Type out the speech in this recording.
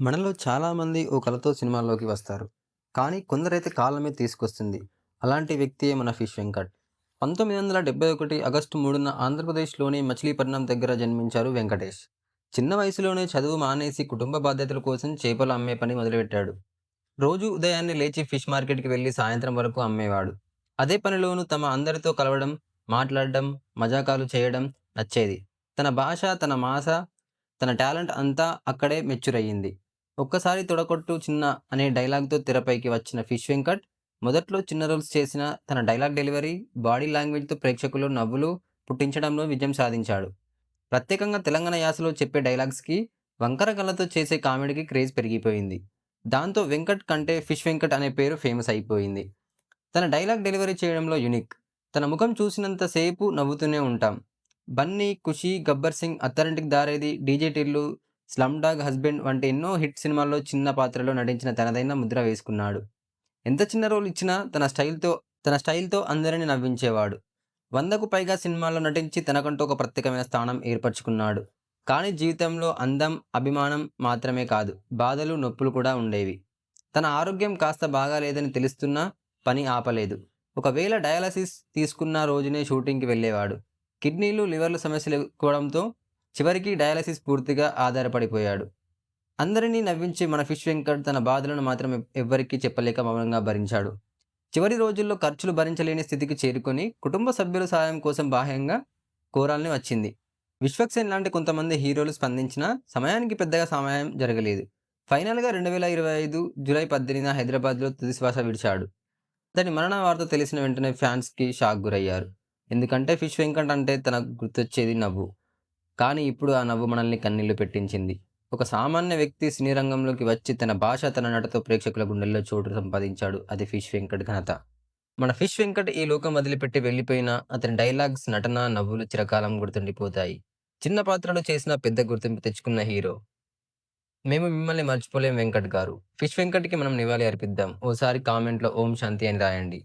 మనలో చాలామంది ఓ కలతో సినిమాల్లోకి వస్తారు. కానీ కొందరైతే కాలమే తీసుకొస్తుంది. అలాంటి వ్యక్తియే మన ఫిష్ వెంకట్. 1971 ఆగస్టు మూడున ఆంధ్రప్రదేశ్‌లోని మచిలీపట్నం దగ్గర జన్మించారు వెంకటేష్. చిన్న వయసులోనే చదువు మానేసి కుటుంబ బాధ్యతల కోసం చేపలు అమ్మే పని మొదలుపెట్టాడు. రోజు ఉదయాన్నే లేచి ఫిష్ మార్కెట్‌కి వెళ్ళి సాయంత్రం వరకు అమ్మేవాడు. అదే పనిలోనూ తమ అందరితో కలవడం, మాట్లాడడం, మజాకాలు చేయడం నచ్చేది. తన భాష, తన మాస, తన టాలెంట్ అంతా అక్కడే మెచ్యూరయ్యింది. 'ఒక్కసారి తొడకొట్టు చిన్న అనే డైలాగ్‌తో తెరపైకి వచ్చిన ఫిష్ వెంకట్ మొదట్లో చిన్న రోల్స్ చేసిన తన డైలాగ్ డెలివరీ, బాడీ లాంగ్వేజ్‌తో ప్రేక్షకులు నవ్వులు పుట్టించడంలో విజయం సాధించాడు. ప్రత్యేకంగా తెలంగాణ యాసలో చెప్పే డైలాగ్స్‌కి, వంకర కళ్ళతో చేసే కామెడీకి క్రేజ్ పెరిగిపోయింది. దాంతో వెంకట్ కంటే ఫిష్ వెంకట్ అనే పేరు ఫేమస్ అయిపోయింది. తన డైలాగ్ డెలివరీ చేయడంలో యూనిక్. తన ముఖం చూసినంతసేపు నవ్వుతూనే ఉంటాం. 'Bunny', 'Khushi', 'Gabbar Singh', 'Attarintiki Daredi', 'DJ Tillu', 'slumdog husband' వంటి ఎన్నో హిట్ సినిమాల్లో చిన్న పాత్రలో నటించిన తనదైన ముద్ర వేసుకున్నాడు. ఎంత చిన్న రోల్ ఇచ్చినా తన స్టైల్‌తో తన స్టైల్‌తో అందరిని నవ్వించేవాడు. వందకు పైగా సినిమాల్లో నటించి తనకంటూ ఒక ప్రత్యేకమైన స్థానం ఏర్పరచుకున్నాడు. కానీ జీవితంలో అందం, అభిమానం మాత్రమే కాదు బాధలు, నొప్పులు కూడా ఉండేవి. తన ఆరోగ్యం కాస్త బాగాలేదని తెలుస్తున్నా పని ఆపలేదు. ఒకవేళ డయాలసిస్ తీసుకున్న రోజునే షూటింగ్‌కి వెళ్ళేవాడు కిడ్నీలు, లివర్లు సమస్యలు ఎక్కువడంతో చివరికి డయాలసిస్ పూర్తిగా ఆధారపడిపోయాడు. అందరినీ నవ్వించి మన ఫిష్ వెంకట్ తన బాధలను మాత్రం ఎవ్వరికీ చెప్పలేక మౌనంగా భరించాడు. చివరి రోజుల్లో ఖర్చులు భరించలేని స్థితికి చేరుకొని కుటుంబ సభ్యుల సాయం కోసం బాహ్యంగా కోరాలని వచ్చింది. విశ్వక్సేన్ లాంటి కొంతమంది హీరోలు స్పందించినా సమయానికి పెద్దగా సహాయం జరగలేదు. ఫైనల్‌గా 2025 జూలై 18న హైదరాబాద్‌లో తుదిశ్వాస విడిచాడు. అతని మరణ వార్త తెలిసిన వెంటనే ఫ్యాన్స్‌కి షాక్ గురయ్యారు. ఎందుకంటే ఫిష్ వెంకట్ అంటే తనకు గుర్తొచ్చేది నవ్వు. కానీ ఇప్పుడు ఆ నవ్వు మనల్ని కన్నీళ్ళు పెట్టించింది. ఒక సామాన్య వ్యక్తి సినీ రంగంలోకి వచ్చి తన భాష, తన నటతో ప్రేక్షకుల గుండెల్లో చోటు సంపాదించాడు. అది ఫిష్ వెంకట్ ఘనత. మన ఫిష్ వెంకట్ ఈ లోకం వదిలిపెట్టి వెళ్ళిపోయినా అతని డైలాగ్స్, నటన, నవ్వులు చిరకాలం గుర్తుండిపోతాయి. చిన్న పాత్రలు చేసినా పెద్ద గుర్తింపు తెచ్చుకున్న హీరో. మేము మిమ్మల్ని మర్చిపోలేం వెంకట్ గారు. ఫిష్ వెంకట్‌కి మనం నివాళి అర్పిద్దాం. ఓసారి కామెంట్‌లో ఓం శాంతి అని రాయండి.